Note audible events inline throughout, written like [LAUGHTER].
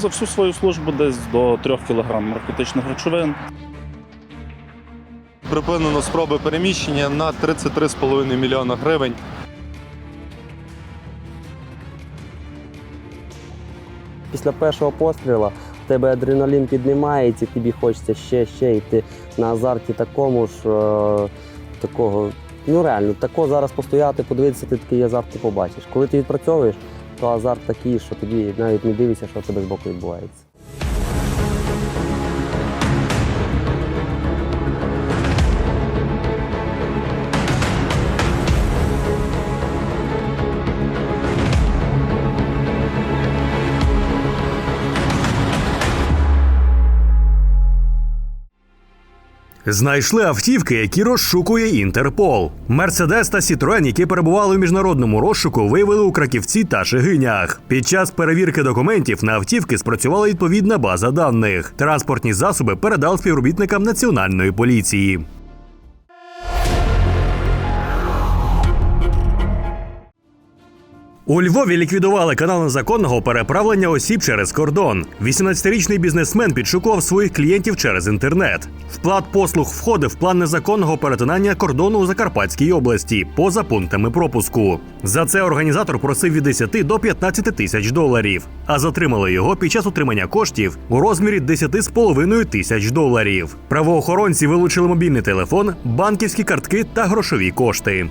За всю свою службу десь до 3 кг наркотичних речовин. Припинено спроби переміщення на 33,5 мільйона гривень. Після першого пострілу в тебе адреналін піднімається, тобі хочеться ще, ще, і ти на азарті такому ж е, такого. Ну реально, тако зараз постояти, подивитися, ти такий азарт ти побачиш. Коли ти відпрацьовуєш, то азарт такий, що тобі навіть не дивишся, що в тебе збоку відбувається. Знайшли автівки, які розшукує Інтерпол. Мерседес та Сітроен, які перебували у міжнародному розшуку, виявили у Краківці та Шигинях. Під час перевірки документів на автівки спрацювала відповідна база даних. Транспортні засоби передав співробітникам національної поліції. У Львові ліквідували канал незаконного переправлення осіб через кордон. 18-річний бізнесмен підшукував своїх клієнтів через інтернет. Вплат послуг входив в план незаконного перетинання кордону у Закарпатській області поза пунктами пропуску. За це організатор просив від 10 до 15 тисяч доларів, а затримали його під час отримання коштів у розмірі 10,5 тисяч доларів. Правоохоронці вилучили мобільний телефон, банківські картки та грошові кошти.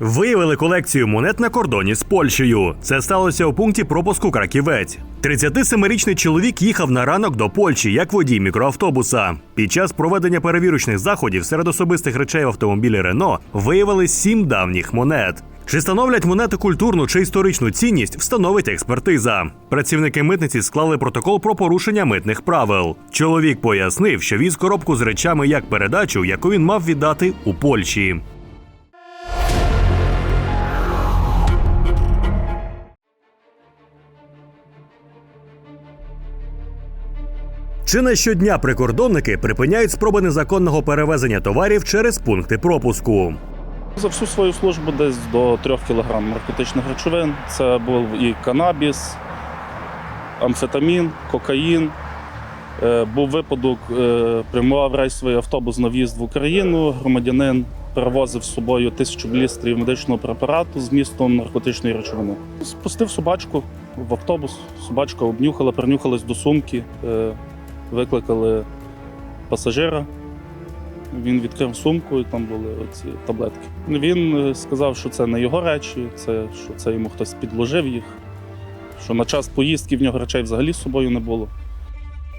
Виявили колекцію монет на кордоні з Польщею. Це сталося у пункті пропуску Краківець. 37-річний чоловік їхав на ранок до Польщі як водій мікроавтобуса. Під час проведення перевірочних заходів серед особистих речей в автомобілі Рено виявили сім давніх монет. Чи становлять монети культурну чи історичну цінність, встановить експертиза. Працівники митниці склали протокол про порушення митних правил. Чоловік пояснив, що віз коробку з речами як передачу, яку він мав віддати у Польщі. Чи не щодня прикордонники припиняють спроби незаконного перевезення товарів через пункти пропуску? За всю свою службу десь до 3 кг наркотичних речовин. Це був і канабіс, амфетамін, кокаїн. Е, Був випадок, е, прямував рейсовий автобус на в'їзд в Україну. Громадянин перевозив з собою тисячу блістрів медичного препарату з містом наркотичної речовини. Спустив собачку в автобус, собачка обнюхала, принюхалась до сумки, е, викликали пасажира. Він відкрив сумку, і там були оці таблетки. Він е, сказав, що це не його речі, це що це йому хтось підложив їх. Що на час поїздки в нього речей взагалі з собою не було.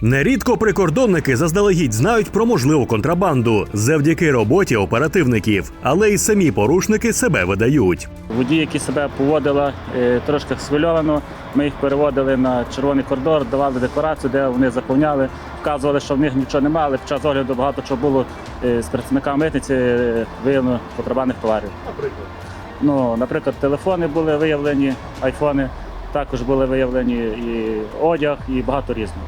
Нерідко прикордонники заздалегідь знають про можливу контрабанду завдяки роботі оперативників, але й самі порушники себе видають. Водії, які себе поводили е, трошки схвильовано, ми їх переводили на червоний коридор, давали декларацію, де вони заповняли, вказували, що в них нічого немає, але під час огляду багато чого було е, з працівниками митниці е, виявлено контрабандних товарів. Наприклад? Ну, наприклад, телефони були виявлені, айфони, також були виявлені і одяг, і багато різного.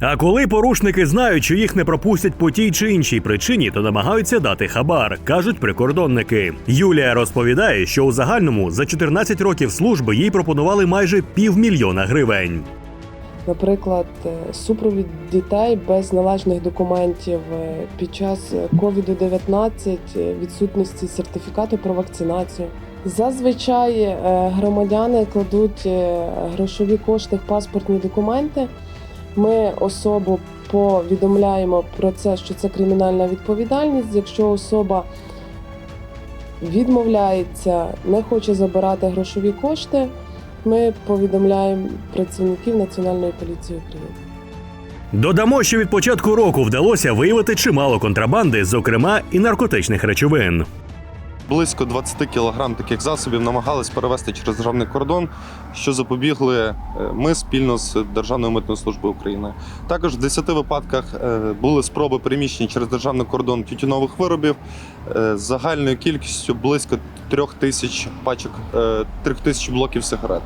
А коли порушники знають, що їх не пропустять по тій чи іншій причині, то намагаються дати хабар, кажуть прикордонники. Юлія розповідає, що у загальному за 14 років служби їй пропонували майже півмільйона гривень. Наприклад, е, супровід дітей без належних документів е, під час COVID-19, е, відсутності сертифікату про вакцинацію. Зазвичай громадяни кладуть грошові кошти в паспортні документи. Ми особу повідомляємо про це, що це кримінальна відповідальність. Якщо особа відмовляється, не хоче забирати грошові кошти, ми повідомляємо працівників Національної поліції України. Додамо, що від початку року вдалося виявити чимало контрабанди, зокрема і наркотичних речовин. Близько 20 кілограм таких засобів намагались перевести через державний кордон, що запобігли е, ми спільно з Державною митною службою України. Також в 10 випадках е, були спроби переміщення через державний кордон тютюнових виробів е, з загальною кількістю близько 3 тисяч пачок, 3 тисяч блоків сигарет.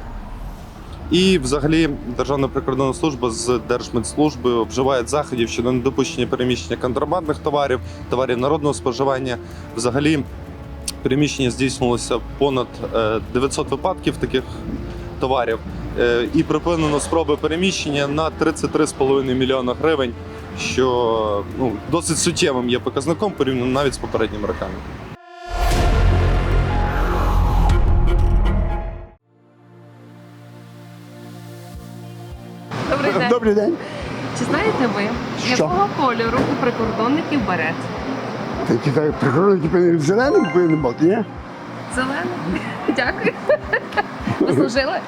І, взагалі, Державна прикордонна служба з Держмедслужбою вживає заходів щодо недопущення переміщення контрабандних товарів, товарів народного споживання. Взагалі, переміщення здійснилося понад е, 900 випадків таких товарів. Е, І припинено спроби переміщення на 33,5 мільйона гривень, що ну, досить суттєвим є показником порівняно навіть з попередніми роками. Добрий день. Добрий день. Чи знаєте ви, Що? якого кольору у прикордонників берет? Такі так прикордонники повинні зеленим повинні бути, ні? Зелений. [LAUGHS] Дякую. Ви служили?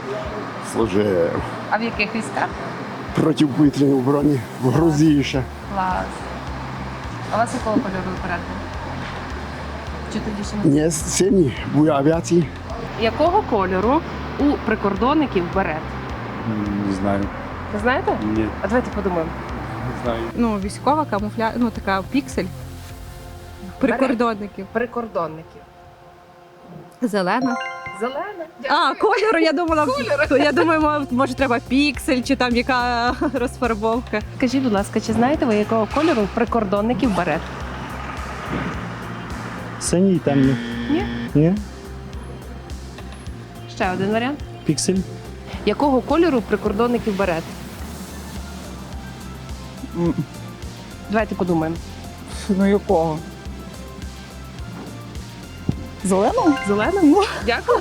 Служив А в яких військах? протиповітряній обороні в Грузії ще. Клас. А вас якого кольору берет? Чи тоді ще не Ні, сині в авіації. Якого кольору у прикордонників берет? Не знаю. Ви знаєте? Ні, А давайте подумаємо. не знаю. ну, військова камуфля, ну така піксель. Прикордонників. Прикордонників. Зелена. Зелена. А, кольору, я думала, [LAUGHS] то [LAUGHS] я думаю, може треба піксель чи там яка [LAUGHS] розфарбовка. Скажіть, будь ласка, чи знаєте ви, якого кольору прикордонників берет? Синій темний. Ні? Ні? Ще один варіант. Піксель. Якого кольору прикордонників берет? Давайте подумаємо. Ну якого? Зеленого? Зеленим? Дякую.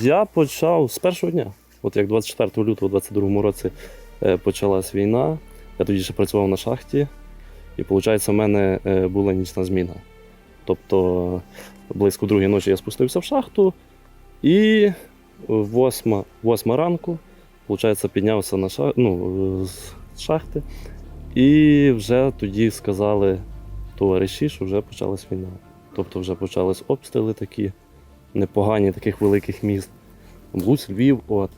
Я почав з першого дня. От як 24 лютого 22 році е, почалась війна, я тоді ще працював на шахті, і виходить, в мене е, була нічна зміна. Тобто близько другої ночі я спустився в шахту, і восьма, восьма ранку, виходить, піднявся на шах... ну, з шахти, і вже тоді сказали товариші, що вже почалась війна. Тобто вже почались обстріли такі непогані таких великих міст. Луць, Львів, от.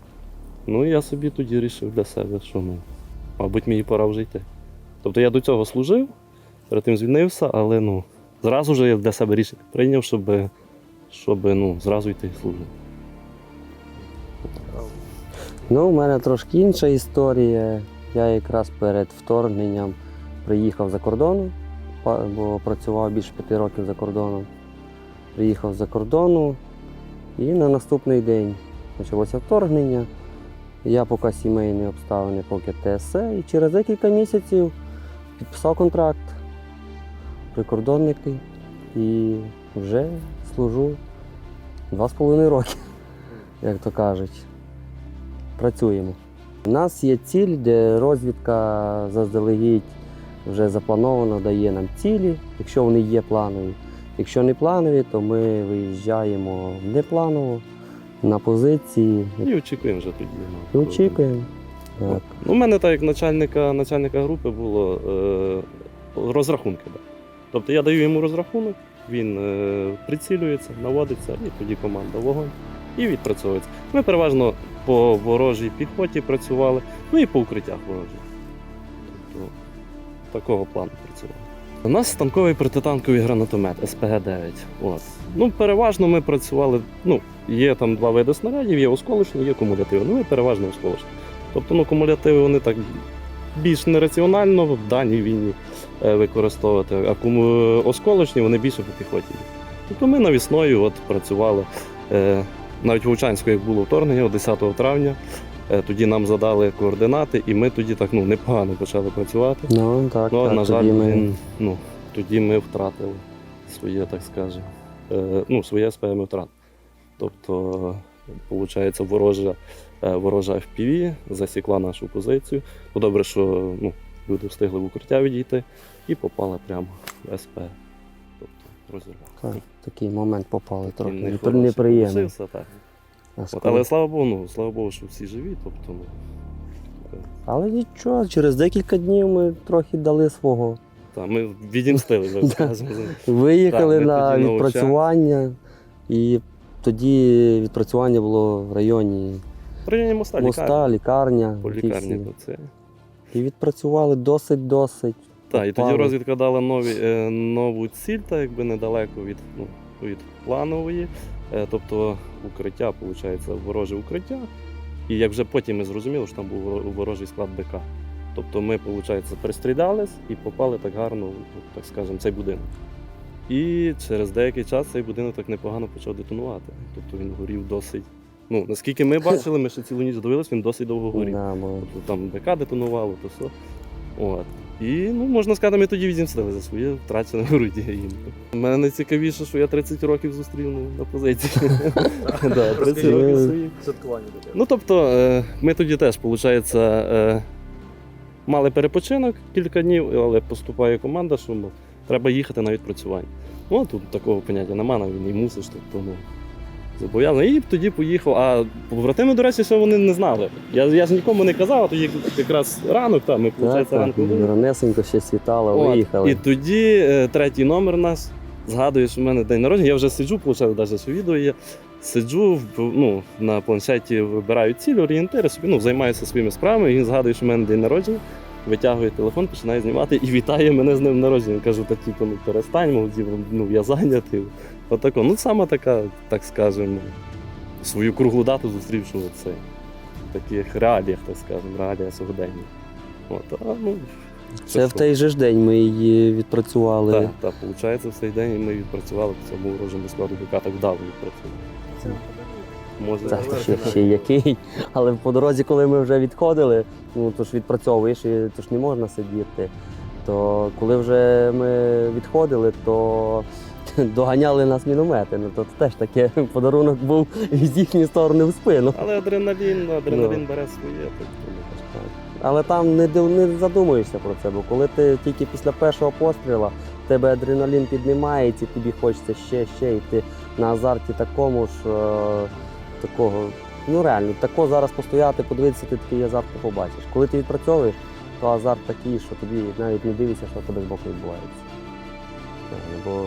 Ну і я собі тоді вирішив для себе, що ну, мабуть, мені пора вже йти. Тобто я до цього служив, перед тим звільнився, але ну, зразу ж я для себе рішення прийняв, щоб, щоб ну, зразу йти служити. Ну, у мене трошки інша історія. Я якраз перед вторгненням приїхав за кордону, бо працював більше п'яти років за кордоном. Приїхав за кордону і на наступний день почалося вторгнення. Я поки сімейні обставини, поки ТСЕ, і через декілька місяців підписав контракт прикордонники і вже служу два з половиною роки, як то кажуть працюємо. У нас є ціль, де розвідка заздалегідь вже заплановано дає нам цілі, якщо вони є планові. Якщо не планові, то ми виїжджаємо непланово на позиції І очікуємо вже тоді. і ну, очікуємо. Так. Ну, у мене так як начальника, начальника групи було е, розрахунки. Да. Тобто я даю йому розрахунок, він е, прицілюється, наводиться, і тоді команда вогонь і відпрацьовується. Ми переважно по ворожій піхоті працювали, ну і по укриттях ворожих. Тобто такого плану працювали. У нас станковий протитанковий гранатомет СПГ-9. От. Ну, переважно ми працювали. Ну, є там два види снарядів, є осколочні, є кумулятивні. Ну, ми переважно осколочні. Тобто ну, кумулятиви вони так більш нераціонально в даній війні е, використовувати, а кому осколочні вони більше по піхоті. Тобто ми навісною от працювали. Е, навіть в Лучанську, як було вторгнення, 10 травня, е, тоді нам задали координати, і ми тоді так ну, непогано почали працювати. Ну, так, Ну, так, на жаль, тоді ми... ну, тоді ми втратили своє, так скажемо, е, ну, своє СП ми втратили. Тобто, виходить, ворожа, е, ворожа FPV засікла нашу позицію. Ну, добре, що ну, люди встигли в укриття відійти і попали прямо в СП. Тобто. Так, такий момент попали трохи Такий непри- нехороший неприємний. получився, так. От, але слава Богу, ну, слава Богу, що всі живі. Тобто, ну, Але нічого, через декілька днів ми трохи дали свого. та, ми відімстили. [LAUGHS] Виїхали Так, на відпрацювання, і тоді відпрацювання було в районі В районі моста, моста, лікарня. лікарня. По лікарні. І відпрацювали досить-досить. Так, і тоді розвідка дала нові, е, нову ціль, так якби недалеко від, ну, від планової. Е, тобто укриття, виходить, вороже укриття. І як вже потім ми зрозуміли, що там був ворожий склад БК. Тобто ми, виходить, перестрідались і попали так гарно, ну, так скажемо, цей будинок. І через деякий час цей будинок так непогано почав детонувати. Тобто він горів досить. Ну, наскільки ми бачили, ми ще цілу ніч дивилися, він досить довго горів. Тобто там БК детонувало, то все. От. І ну, можна сказати, ми тоді відімстили за своє втрачене. У мене найцікавіше, що я 30 років зустрів ну, на позиції. [LAUGHS] [LAUGHS] Да, 30 років своїх. Ну тобто, е, ми тоді теж, виходить, е, мали перепочинок кілька днів, але поступає команда, що треба їхати на відпрацювання. Ну, тут такого поняття нема, на війні мусиш, тобто ну, зобов'язаний. І тоді поїхав. А побратими, до речі, ще вони не знали. Я, я ж нікому не казав, а тоді якраз ранок, там, ми, виходить, так, ранку були. ранесенько ще світало, От, виїхали. І тоді е, третій номер нас згадує, що в мене день народження. Я вже сиджу, виходить, навіть що відео є. Сиджу ну, на планшеті, вибираю ціль, орієнтири, собі ну, займаюся своїми справами. І він згадує, що в мене день народження, витягує телефон, починає знімати і вітає мене з ним народження. Кажу, та типу, ну перестань, мов, типу, ну я зайнятий. Отако. Ну, саме така, так скажемо, свою круглу дату зустрівши в таких реаліях, так скажемо, реаліях сьогодення. От, а, ну, Це в той же ж день ми її відпрацювали. так, так, виходить, в цей день ми відпрацювали по цьому ворожому складу БК, так вдало відпрацювали. Може, Так, то ще, ще який. Але по дорозі, коли ми вже відходили, ну то ж відпрацьовуєш, і то ж не можна сидіти. То коли вже ми відходили, то [LAUGHS] доганяли нас міномети. Ну то теж таке [LAUGHS] подарунок був з їхньої сторони в спину. Але адреналін, адреналін Ну. бере своє. Тобто, ну, Але там не, не задумуєшся про це, бо коли ти тільки після першого постріла тебе адреналін піднімається, тобі хочеться ще, ще, і ти на азарті такому ж е, такого, ну реально, тако зараз постояти, подивитися, ти такий азарт не побачиш. Коли ти відпрацьовуєш, то азарт такий, що тобі навіть не дивишся, що тебе з боку відбувається. Е, Бо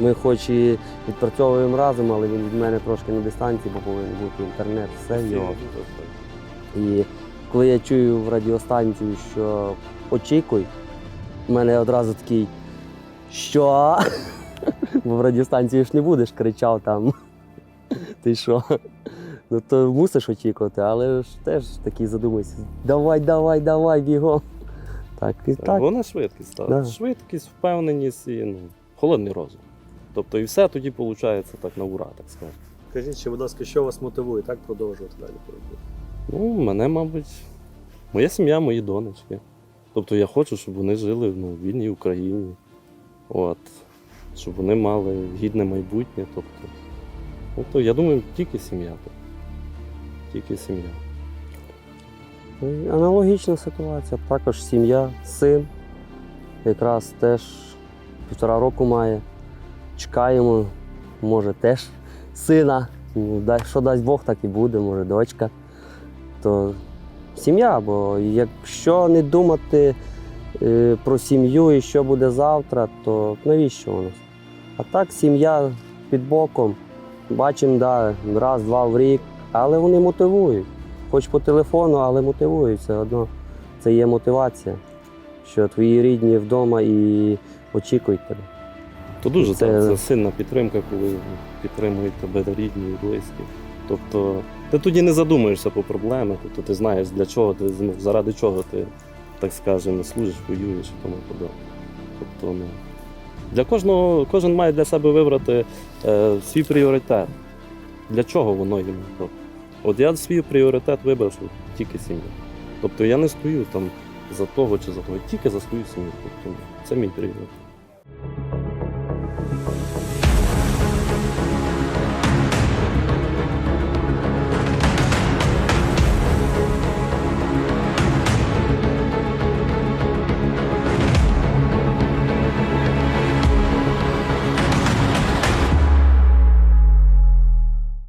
ми хоч і відпрацьовуємо разом, але він від мене трошки на дистанції, бо повинен бути інтернет, все його. І коли я чую в радіостанцію, що очікуй, в мене одразу такий, що? Бо в радіостанції ж не будеш, кричав там. Ти що? Ну то мусиш очікувати, але ж теж такий задумайся. Давай, давай, давай, бігом. Так, і так. Вона швидкість. Так. Да. Швидкість, впевненість і ну, холодний розум. Тобто і все тоді виходить так на ура, так скажемо. Скажіть, ще, будь ласка, що вас мотивує так продовжувати далі боротьбу? Ну, мене, мабуть, моя сім'я, мої донечки. Тобто я хочу, щоб вони жили ну, в вільній Україні. От. Щоб вони мали гідне майбутнє. Тобто, тобто я думаю, тільки сім'я. Тільки сім'я. Аналогічна ситуація. Також сім'я, син. Якраз теж півтора року має. Чекаємо, може теж сина. Що дасть Бог, так і буде, може дочка. То сім'я, бо якщо не думати е, про сім'ю і що буде завтра, то навіщо воно? А так, сім'я під боком. Бачимо, да, раз-два в рік, але вони мотивують хоч по телефону, але мотивують все одно. Це є мотивація, що твої рідні вдома і очікують тебе. То дуже Це- це... це сильна підтримка, коли підтримують тебе рідні і близькі. Тобто ти тоді не задумуєшся по проблемах, тобто ти знаєш, для чого ти ну, заради чого ти, так скажемо, служиш, воюєш і тому подобне. Тобто, ну, для кожного, кожен має для себе вибрати е, свій пріоритет. Для чого воно йому? Тобто, От я свій пріоритет вибрав, що тільки сім'я. Тобто я не стою там за того чи за того, тільки за свою сім'ю. Тобто, це мій пріоритет.